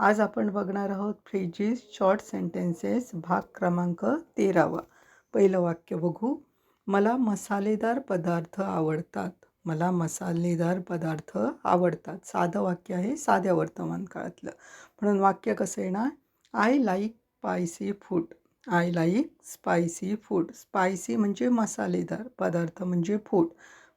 आज आपण बघणार आहोत फ्रेजेस शॉर्ट सेंटेन्सेस भाग क्रमांक तेरावा. पहिलं वाक्य बघू. मला मसालेदार पदार्थ आवडतात. मला मसालेदार पदार्थ आवडतात. साधं वाक्य आहे साध्या वर्तमान काळातलं. म्हणून वाक्य कसं येणार? I like spicy food I like spicy food spicy म्हणजे मसालेदार पदार्थ म्हणजे फूड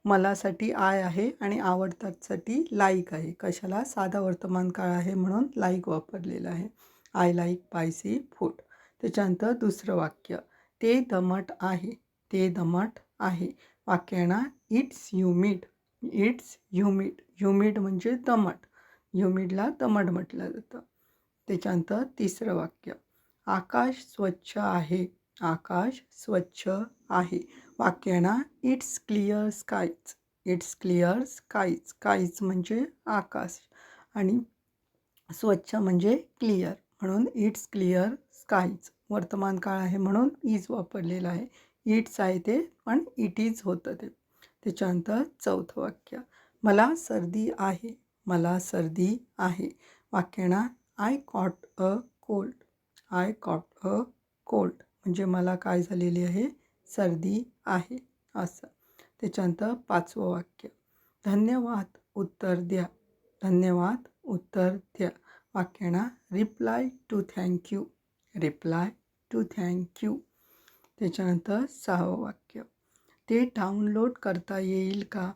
मलासाठी आय आहे आणि आवडतातसाठी लाईक आहे. कशाला? साधा वर्तमान काळ आहे म्हणून लाईक वापरलेलं आहे. आय लाईक पायसी फूट त्याच्यानंतर दुसरं वाक्य. ते दमट आहे. ते दमट आहे. वाक्यांना it's humid. It's humid. Humid म्हणजे दमट. ह्युमिडला दमट म्हटलं जातं. त्याच्यानंतर तिसरं वाक्य. आकाश स्वच्छ आहे. आकाश स्वच्छ आहे. वाक्याना इट्स क्लिअर स्कायच इट्स क्लिअर स्कायच काहीच म्हणजे आकाश आणि स्वच्छ म्हणजे क्लिअर म्हणून इट्स क्लिअर स्कायच वर्तमान काळ आहे म्हणून इज वापरलेलं आहे. इट्स आहे ते पण इट इज होतं ते. त्याच्यानंतर चौथं वाक्य. मला सर्दी आहे. मला सर्दी आहे. वाक्याना I caught a cold I caught a cold म्हणजे मला काय झालेली आहे? सर्दी आहे असं. त्याच्यानंतर पाचवं वाक्य. धन्यवाद उत्तर द्या. धन्यवाद उत्तर द्या. वाक्यांना reply to thank you reply to thank you त्याच्यानंतर सहावं वाक्य. ते डाउनलोड करता येईल का?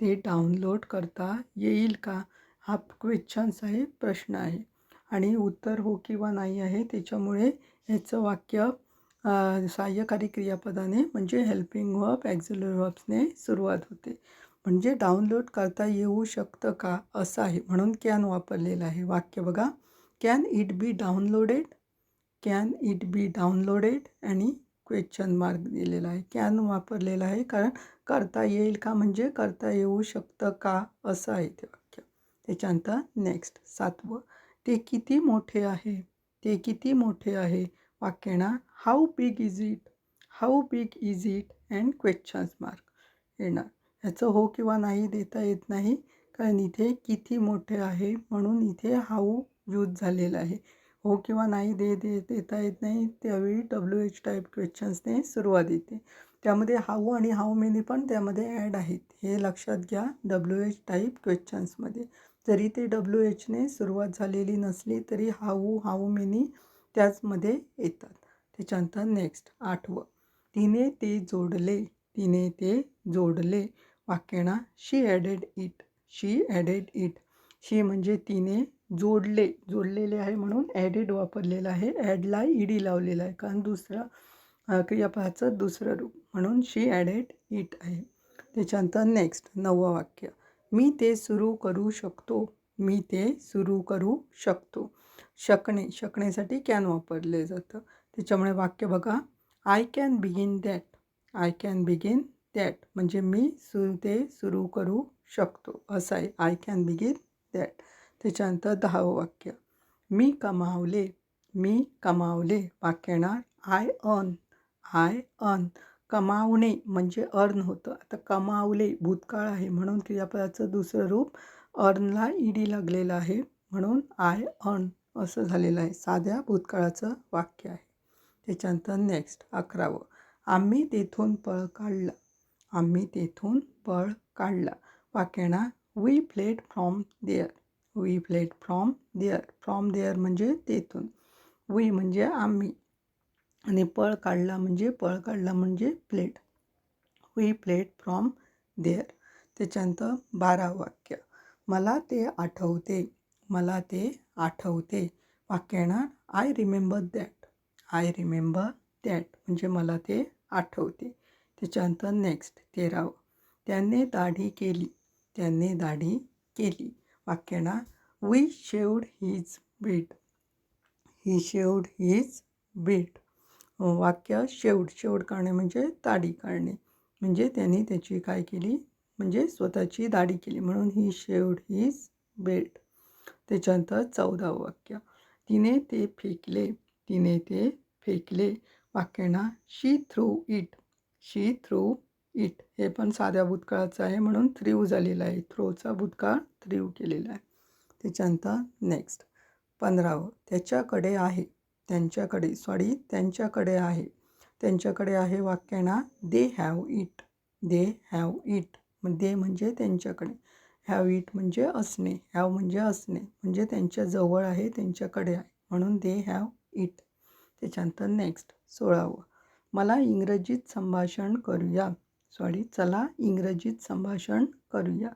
ते डाउनलोड करता येईल का? हा क्वेश्चन्स आहे प्रश्न आहे. आणि उत्तर हो किंवा नाही आहे त्याच्यामुळे ह्याचं वाक्य सहाय्यकारी क्रियापदाने म्हणजे हेल्पिंग वर्ब ॲक्झिलरी वर्ब्सने सुरुवात होते. म्हणजे डाउनलोड करता येऊ शकतं का? असं आहे. म्हणून कॅन वापरलेलं आहे. वाक्य बघा. Can it be downloaded can it be downloaded आणि क्वेश्चन मार्क दिलेला आहे. कॅन वापरलेला आहे. कारण करता येईल का? म्हणजे करता येऊ शकतं का? असं आहे ते वाक्य. त्याच्यानंतर नेक्स्ट सातवं. ते किती मोठे आहे? ते किती मोठे आहे? वाक्याना how big is it how big is it and questions mark येणार. ह्याचं हो किंवा नाही देता येत नाही कारण इथे किती मोठे आहे म्हणून इथे हाऊ यूज झालेला आहे. हो किंवा नाही दे दे देता येत नाही त्यावेळी डब्ल्यू एच टाईप क्वेश्चन्सने सुरुवात येते. त्यामध्ये हाऊ आणि हाऊ मेनी पण त्यामध्ये ॲड आहेत. हे लक्षात घ्या डब्ल्यू एच टाईप क्वेश्चन्समध्ये जरी ते डब्ल्यू एचने सुरुवात झालेली नसली तरी हाऊ हाऊ मेनी त्याचमध्ये येतात. त्याच्यानंतर नेक्स्ट आठवं. तिने ते जोडले तिने ते जोडले. वाक्यणा she added it she added it she म्हणजे तिने जोडले जोडलेले आहे म्हणून ॲडेड वापरलेलं आहे. ॲडला ईडी लावलेला आहे. कारण दुसरं क्रियापदाचं दुसरं रूप म्हणून शी ॲडेड इट आहे. त्याच्यानंतर नेक्स्ट नववं वाक्य. मी ते सुरू करू शकतो. मी ते सुरू करू शकतो. शकणे शकण्यासाठी कॅन वापरले जातं. त्याच्यामुळे वाक्य बघा. I can begin that I can begin that म्हणजे मी सु ते सुरू करू शकतो. असं आहे. आय कॅन बिगिन दॅट त्याच्यानंतर दहावं वाक्य. मी कमावले. मी कमावले. वाक्याणार आय अर्न आय अर्न कमावणे म्हणजे अर्न होतं. आता कमावले भूतकाळ आहे म्हणून क्रियापदाचं दुसरं रूप अर्नला ईडी लागलेलं आहे. म्हणून आय अर्न असं झालेलं आहे. साध्या भूतकाळाचं वाक्य आहे. त्याच्यानंतर नेक्स्ट अकरावं. आम्ही तेथून पळ काढला. आम्ही तेथून पळ काढला. वाक्यांना we fled from there we fled from there from there म्हणजे तेथून. वी म्हणजे आम्ही. आणि पळ काढला म्हणजे पळ काढला म्हणजे fled we fled from there त्याच्यानंतर बारा वाक्य. मला ते आठवते. मला ते आठवते. वाक्य येणार I remember that I remember that म्हणजे मला ते आठवते. त्याच्यानंतर नेक्स्ट तेरावं. त्याने दाढी केली. त्याने दाढी केली. वाक्य येणार we shaved his beard he shaved his beard वाक्य शेवड शेवड काढणे म्हणजे दाढी काढणे म्हणजे त्यांनी त्याची काय केली? म्हणजे स्वतःची दाढी केली. म्हणून ही शेवड हीज बेट त्याच्यानंतर चौदावं वाक्य. तिने ते फेकले तिने ते फेकले. वाक्यांना she threw it she threw it हे पण साध्या भूतकाळाचं आहे म्हणून थ्रीव झालेलं आहे. थ्रोचा भूतकाळ थ्रीव केलेला आहे. त्याच्यानंतर नेक्स्ट पंधरावं. त्याच्याकडे आहे. त्यांच्याकडे. सॉरी त्यांच्याकडे आहे. त्यांच्याकडे आहे वाक्यांना they have it they have it they म्हणजे त्यांच्याकडे. हॅव इट म्हणजे असणे हॅव म्हणजे असणे म्हणजे त्यांच्या जवळ आहे त्यांच्याकडे आहे म्हणून दे हॅव इट त्याच्यानंतर नेक्स्ट सोळावं. मला इंग्रजीत संभाषण करूया. सॉरी चला इंग्रजीत संभाषण करूया.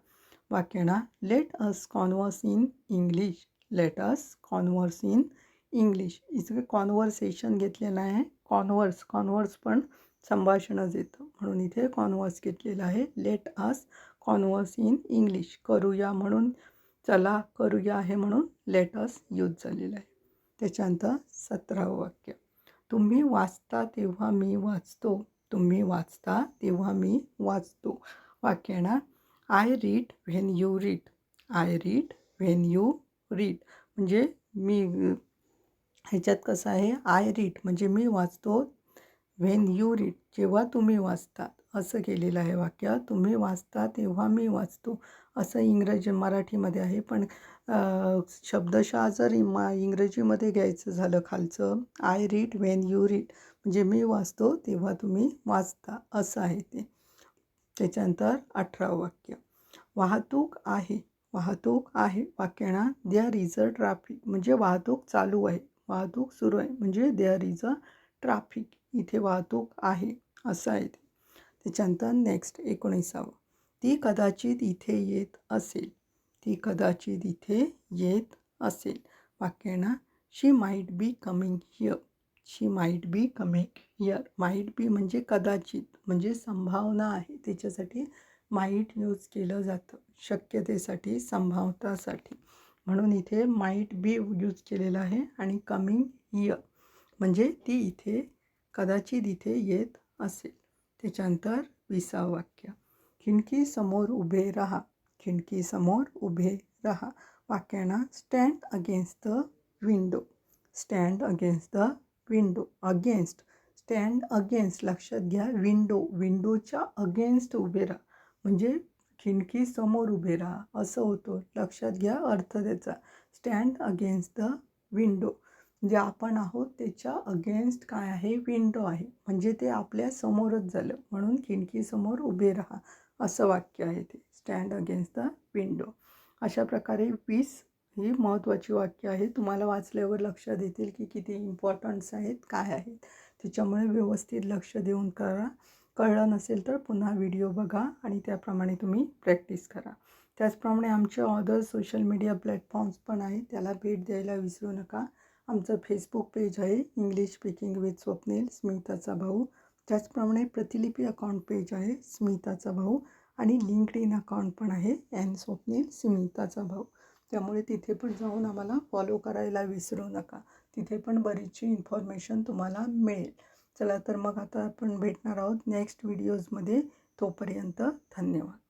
वाक्यांना let us converse in English let us converse in English इथे कॉन्व्हर्सेशन घेतलेलं आहे. कॉन्व्हर्स कॉन्व्हर्स पण संभाषणच येतं. म्हणून इथे कॉन्व्हर्स घेतलेलं आहे. Let us converse in English करूया म्हणून चला करूया हे म्हणून लेटस यूज झालेलं आहे. त्याच्यानंतर सतरावं वाक्य. तुम्ही वाचता तेव्हा मी वाचतो तुम्ही वाचता तेव्हा मी वाचतो. वाक्य ना I read when you read I read when you read म्हणजे मी ह्याच्यात कसं आहे? आय रीड म्हणजे मी वाचतो व्हेन यू रीड जेव्हा तुम्ही वाचता. असं केलेलं आहे वाक्य. तुम्ही वाचता तेव्हा मी वाचतो. असं इंग्रजी मराठीमध्ये आहे. पण शब्दशः जर इमा इंग्रजीमध्ये घ्यायचं झालं खालचं I read when you read म्हणजे मी वाचतो तेव्हा तुम्ही वाचता. असं आहे ते. त्याच्यानंतर अठरावं वाक्य. वाहतूक आहे. वाहतूक आहे. वाक्यांना देअर इज अ ट्राफिक म्हणजे वाहतूक चालू आहे. वाहतूक सुरू आहे. म्हणजे देअर इज अ ट्राफिक इथे वाहतूक आहे. असं आहे ते. त्याच्यानंतर नेक्स्ट एकोणीसावं. ती कदाचित इथे येत असेल. ती कदाचित इथे येत असेल. वाक्याना she might be coming here she might be coming here might be म्हणजे कदाचित म्हणजे संभावना आहे. त्याच्यासाठी माईट यूज केलं जातं. शक्यतेसाठी संभावतासाठी म्हणून इथे माईट बी यूज केलेलं आहे आणि कमिंग हिअर म्हणजे ती इथे कदाचित इथे येत असेल. त्याच्यानंतर विसावं वाक्य. खिडकीसमोर उभे राहा खिडकीसमोर उभे राहा. वाक्याना stand against the window stand against the window against stand against लक्षात घ्या विंडो विंडोच्या अगेन्स्ट उभे राहा. म्हणजे खिडकीसमोर उभे राहा असं होतं. लक्षात घ्या अर्थ त्याचा. स्टँड अगेन्स्ट द विंडो जे आपण आहोत त्याच्या अगेन्स्ट काय आहे? विंडो आहे. म्हणजे ते आपल्या समोरच झालं. म्हणून खिडकीसमोर उभे राहा. असं वाक्य आहे ते. स्टँड अगेन्स्ट द विंडो अशा प्रकारे वीस ही महत्त्वाची वाक्य आहे. तुम्हाला वाचल्यावर लक्षात येतील की किती इम्पॉर्टंट्स आहेत काय आहेत. त्याच्यामुळे व्यवस्थित लक्ष देऊन करा. कळलं नसेल तर पुन्हा व्हिडिओ बघा आणि त्याप्रमाणे तुम्ही प्रॅक्टिस करा. त्याचप्रमाणे आमचे अदर सोशल मीडिया प्लॅटफॉर्म्स पण आहेत. त्याला भेट द्यायला विसरू नका. आमचं फेसबुक पेज आहे इंग्लिश स्पीकिंग विथ स्वप्नील स्मिताचा भाऊ. त्याचप्रमाणे प्रतिलिपी अकाउंट पेज आहे स्मिताचा भाऊ. आणि लिंकड इन अकाउंट पण आहे एन स्वप्नील स्मिताचा भाऊ. त्यामुळे तिथे पण जाऊन आम्हाला फॉलो करायला विसरू नका. तिथे पण बरीचशी इन्फॉर्मेशन तुम्हाला मिळेल. चला तर मग आता आपण भेटणार आहोत नेक्स्ट व्हिडिओजमध्ये तोपर्यंत धन्यवाद.